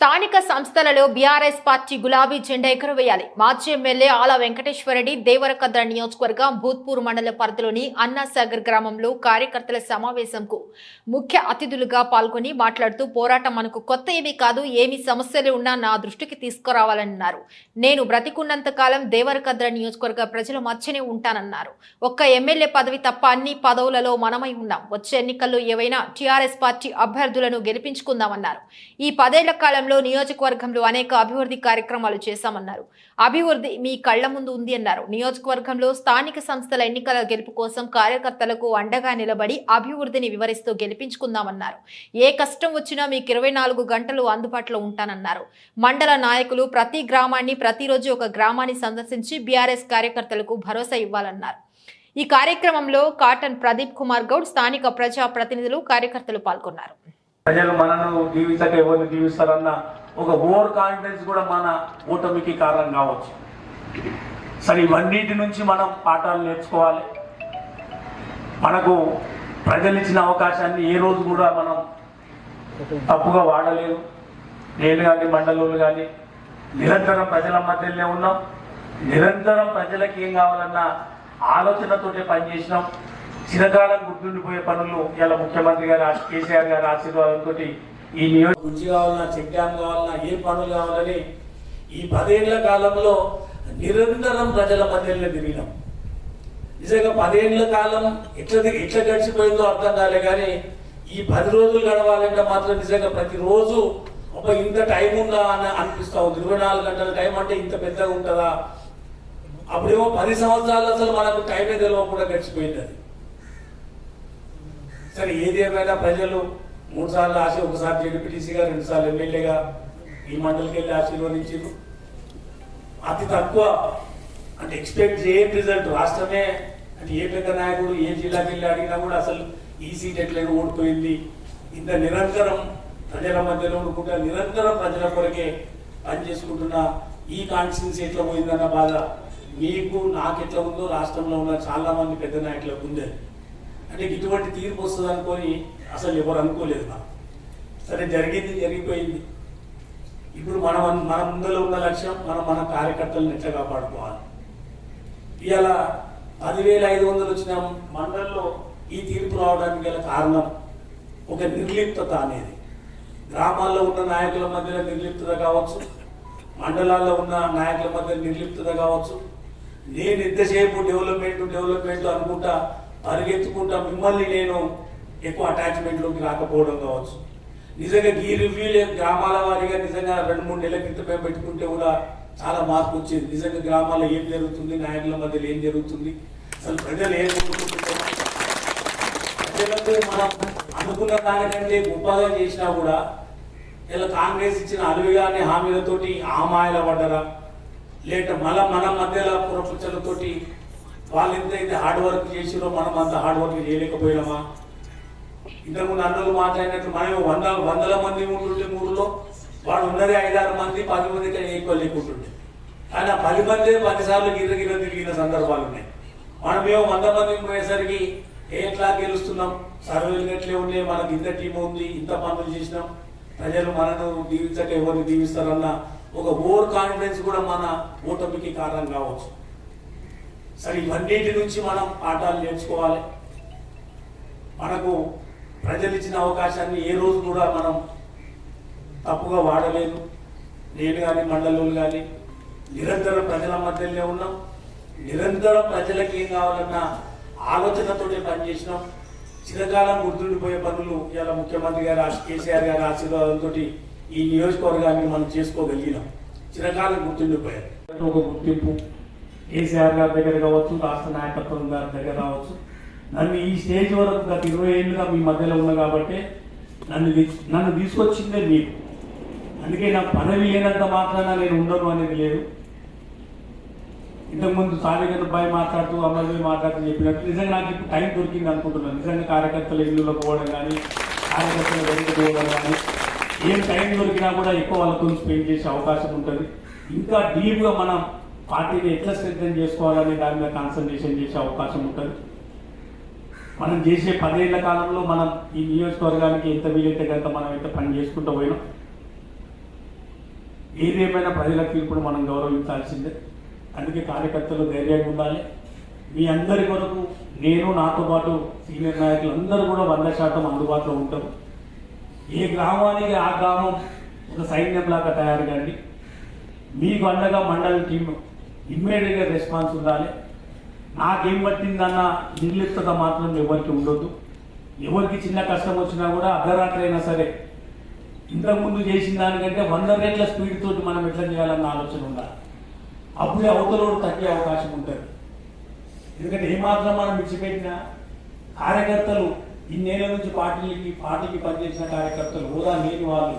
స్థానిక సంస్థలలో BRS party గులాబీ జెండా ఎగురవేయాలి. మాజీ ఎమ్మెల్యే ఆల వెంకటేశ్వరరెడ్డి దేవరకద్ర నియోజకవర్గం భూత్పూర్ మండల పరిధిలోని అన్నాసాగర్ గ్రామంలో కార్యకర్తల సమావేశంకు ముఖ్య అతిథులుగా పాల్గొని మాట్లాడుతూ పోరాటం మనకు కొత్త ఏమీ కాదు ఏమి సమస్యలు ఉన్నా నా దృష్టికి తీసుకురావాలన్నారు. నేను బ్రతికున్నంత కాలం దేవరకద్ర నియోజకవర్గ ప్రజల మధ్యనే ఉంటానన్నారు. ఒక్క ఎమ్మెల్యే పదవి తప్ప అన్ని పదవులలో మనమై ఉన్నాం. వచ్చే ఎన్నికల్లో ఏవైనా టీఆర్ఎస్ పార్టీ అభ్యర్థులను గెలిపించుకుందామన్నారు. ఈ పదేళ్ళ కాలంలో నియోజకవర్గంలో అనేక అభివృద్ధి కార్యక్రమాలు చేశామన్నారు. అభివృద్ధి మీ కళ్ళ ముందు ఉంది అన్నారు. నియోజకవర్గంలో స్థానిక సంస్థల ఎన్నికల గెలుపు కోసం కార్యకర్తలకు అండగా నిలబడి అభివృద్ధిని వివరిస్తూ గెలిపించుకుందామన్నారు. ఏ కష్టం వచ్చినా మీకు ఇరవై నాలుగు గంటలు అందుబాటులో ఉంటానన్నారు. మండల నాయకులు ప్రతి గ్రామాన్ని ప్రతిరోజు ఒక గ్రామాన్ని సందర్శించి బీఆర్ఎస్ కార్యకర్తలకు భరోసా ఇవ్వాలన్నారు. ఈ కార్యక్రమంలో కాటన్ ప్రదీప్ కుమార్ గౌడ్ స్థానిక ప్రజా ప్రతినిధులు కార్యకర్తలు పాల్గొన్నారు. ప్రజలు మనను జీవించక ఎవరిని జీవిస్తారన్న ఒక ఓవర్ కాన్ఫిడెన్స్ కూడా మన ఓటమికి కారణం కావచ్చు. సరే ఇవన్నిటి నుంచి మనం పాఠాలు నేర్చుకోవాలి. మనకు ప్రజలు ఇచ్చిన అవకాశాన్ని ఏ రోజు కూడా మనం తప్పుగా వాడలేదు నేను కానీ మండలంలో కానీ నిరంతరం ప్రజల మధ్యలోనే ఉన్నాం. నిరంతరం ప్రజలకు ఏం కావాలన్న ఆలోచనతోటే పనిచేసినాం. చిరకాలం గుర్తుండిపోయే పనులు ఇలా ముఖ్యమంత్రి గారు కేసీఆర్ గారి ఆశీర్వాదంతో ఈ నియోజక రుచి కావాలన్నా చెక్ డ్యామ్ కావాలన్నా ఏ పనులు కావాలని ఈ పదేళ్ళ కాలంలో నిరంతరం ప్రజల మధ్యలో తిరిగినాం. నిజంగా పదేళ్ళ కాలం ఎట్లా ఎట్లా గడిచిపోయిందో అర్థం కాలే కానీ ఈ పది రోజులు గడవాలంటే మాత్రం నిజంగా ప్రతిరోజు ఒక ఇంత టైం ఉందా అని అనిపిస్తా ఉంది. ఇరవై నాలుగు గంటల టైం అంటే ఇంత పెద్దగా ఉంటుందా? అప్పుడేమో పది సంవత్సరాలు అసలు మనకు టైమే తెలియకుండా గడిచిపోయింది అది. సరే ఏది ఏమైనా ప్రజలు మూడు సార్లు ఆశ ఒకసారి జడ్పీటీసీగా రెండు సార్లు ఎమ్మెల్యేగా ఈ మండలికి వెళ్ళి ఆశీర్వదించారు అతి తక్కువ అంటే ఎక్స్పెక్ట్ చేయని రిజల్ట్ రాష్ట్రమే. అంటే ఏ పెద్ద నాయకుడు ఏ జిల్లాకి వెళ్ళి అడిగినా కూడా అసలు ఈ సీట్ ఎట్లయినా ఓడిపోయింది. ఇంత నిరంతరం ప్రజల మధ్యలో ఉండుకుంటా నిరంతరం ప్రజల కొరకే పనిచేసుకుంటున్న ఈ కాన్స్టిట్యున్సీ ఎట్లా పోయిందన్న బాధ మీకు నాకు ఎట్లా ఉందో రాష్ట్రంలో ఉన్న చాలా మంది పెద్ద నాయకులకు ఉంది. అంటే ఇటువంటి తీర్పు వస్తుంది అనుకొని అసలు ఎవరు అనుకోలేదు నాకు సరే జరిగింది జరిగిపోయింది. ఇప్పుడు మనం మన ముందర ఉన్న లక్ష్యం మనం మన కార్యకర్తలను ఎట్లా కాపాడుకోవాలి? ఇవాళ పదివేల ఐదు వందలు వచ్చిన మండలంలో ఈ తీర్పు రావడానికి గల కారణం ఒక నిర్లిప్తత అనేది. గ్రామాల్లో ఉన్న నాయకుల మధ్యలో నిర్లిప్తత కావచ్చు మండలాల్లో ఉన్న నాయకుల మధ్య నిర్లిప్తత కావచ్చు. నేను ఎంతసేపు డెవలప్మెంట్ డెవలప్మెంట్ అనుకుంటా పరిగెత్తుకుంటా మిమ్మల్ని నేను ఎక్కువ అటాచ్మెంట్లోకి రాకపోవడం కావచ్చు. నిజంగా ఈ రివ్యూలే గ్రామాల వారిగా నిజంగా రెండు మూడు నెలల క్రితమే పెట్టుకుంటే కూడా చాలా మార్పు వచ్చింది. నిజంగా గ్రామాల్లో ఏం జరుగుతుంది నాయకుల మధ్యలో ఏం జరుగుతుంది? అసలు ప్రజలు ఏం ప్రజలకు మనం అనుకున్న దానికంటే గొప్పగా చేసినా కూడా ఇలా కాంగ్రెస్ ఇచ్చిన అలువిగానే హామీలతోటి ఆమాయల పడ్డరా లేట మళ్ళా మన మధ్యలో పురపుచ్చలతోటి వాళ్ళు ఎంతైతే అయితే హార్డ్ వర్క్ చేసిరో మనం అంత హార్డ్ వర్క్ చేయలేకపోయినామా? ఇంతకుముందు అందరూ మాట్లాడినట్టు మనం వంద వందల మంది ఉంటుండే ఊరిలో. వాడు ఉన్నది ఐదారు మంది పది మంది కానీ ఎక్కువ లేకుంటుండే. కానీ ఆ పది మంది పది సార్లు గిర్ర గిర్ర తిరిగిన సందర్భాలు ఉన్నాయి. మనం మేము వంద మంది పోయేసరికి ఎట్లా గెలుస్తున్నాం? సర్వేలు గట్లే ఉండే మనకి ఇంత టీం ఉంది ఇంత పనులు చేసినాం. ప్రజలు మనను దీవించక ఎవరిని దీవిస్తారన్న ఒక ఓవర్ కాన్ఫిడెన్స్ కూడా మన ఓటమికి కారణం కావచ్చు. సరే ఇవన్నిటి నుంచి మనం పాఠాలు నేర్చుకోవాలి. మనకు ప్రజలు ఇచ్చిన అవకాశాన్ని ఏ రోజు కూడా మనం తప్పుగా వాడలేదు. నేను కానీ మండలం కానీ నిరంతరం ప్రజల మధ్యలోనే ఉన్నాం. నిరంతరం ప్రజలకు ఏం కావాలన్న ఆలోచనతోనే పనిచేసినాం. చిరకాలం గుర్తుండిపోయే పనులు ఇలా ముఖ్యమంత్రి గారు కేసీఆర్ గారి ఆశీర్వాదంతో ఈ నియోజకవర్గాన్ని మనం చేసుకోగలిగినాం. చిరకాలం గుర్తుండిపోయారు. ఒక గుర్తింపు. కేసీఆర్ గారి దగ్గర కావచ్చు రాష్ట్ర నాయకత్వం గారి దగ్గర కావచ్చు. నన్ను ఈ స్టేజ్ వరకు గత ఇరవై ఏళ్ళుగా మీ మధ్యలో ఉన్నా కాబట్టి నన్ను నన్ను తీసుకొచ్చిందే మీకు అందుకే నాకు పదవి లేనంత మాత్రాన నేను ఉండను అనేది లేదు. ఇంతకుముందు సాలిగన్ బాయ్ మాట్లాడుతూ అమలు మాట్లాడుతూ చెప్పినట్టు నిజంగా నాకు ఇప్పుడు టైం దొరికింది అనుకుంటున్నాను. నిజంగా కార్యకర్తల ఇల్లులో పోవడం కానీ కార్యకర్తల వెనక పోవడం కానీ ఏం టైం దొరికినా కూడా ఎక్కువ వాళ్ళతో స్పెండ్ చేసే అవకాశం ఉంటుంది. ఇంకా డీప్గా మనం పార్టీని ఎట్లా స్ట్రెంగ్ చేసుకోవాలనే దాని మీద కాన్సన్ట్రేషన్ చేసే అవకాశం ఉంటుంది. మనం చేసే పదేళ్ళ కాలంలో మనం ఈ నియోజకవర్గానికి ఎంత వీలైతే కనుక మనం ఎంత పని చేసుకుంటూ పోయినాం ఏదేమైనా ప్రజల తీర్పును మనం గౌరవించాల్సిందే. అందుకే కార్యకర్తలు ధైర్యంగా ఉండాలి. మీ అందరి కొరకు నేను నాతో పాటు సీనియర్ నాయకులు అందరూ కూడా వంద శాతం అందుబాటులో ఉంటారు. ఏ గ్రామానికి ఆ గ్రామం ఒక సైన్యంలాగా తయారు కండి. మీకు అండగా మండలి టీం ఇమ్మీడియట్గా రెస్పాన్స్ ఉండాలి. నాకేం పట్టిందన్న నిర్లిప్తత మాత్రం ఎవరికి ఉండొద్దు. ఎవరికి చిన్న కష్టం వచ్చినా కూడా అర్ధరాత్రి అయినా సరే ఇంతకుముందు చేసిన దానికంటే వంద రేట్ల స్పీడ్ తోటి మనం ఎట్లా చేయాలన్న ఆలోచన ఉండాలి. అప్పుడే అవతలోడు తగ్గే అవకాశం ఉంటుంది. ఎందుకంటే ఏమాత్రం మనం విడిచిపెట్టినా కార్యకర్తలు ఇన్నేళ్ళ నుంచి పార్టీలకి పార్టీకి పనిచేసిన కార్యకర్తలు హోదా లేని వాళ్ళు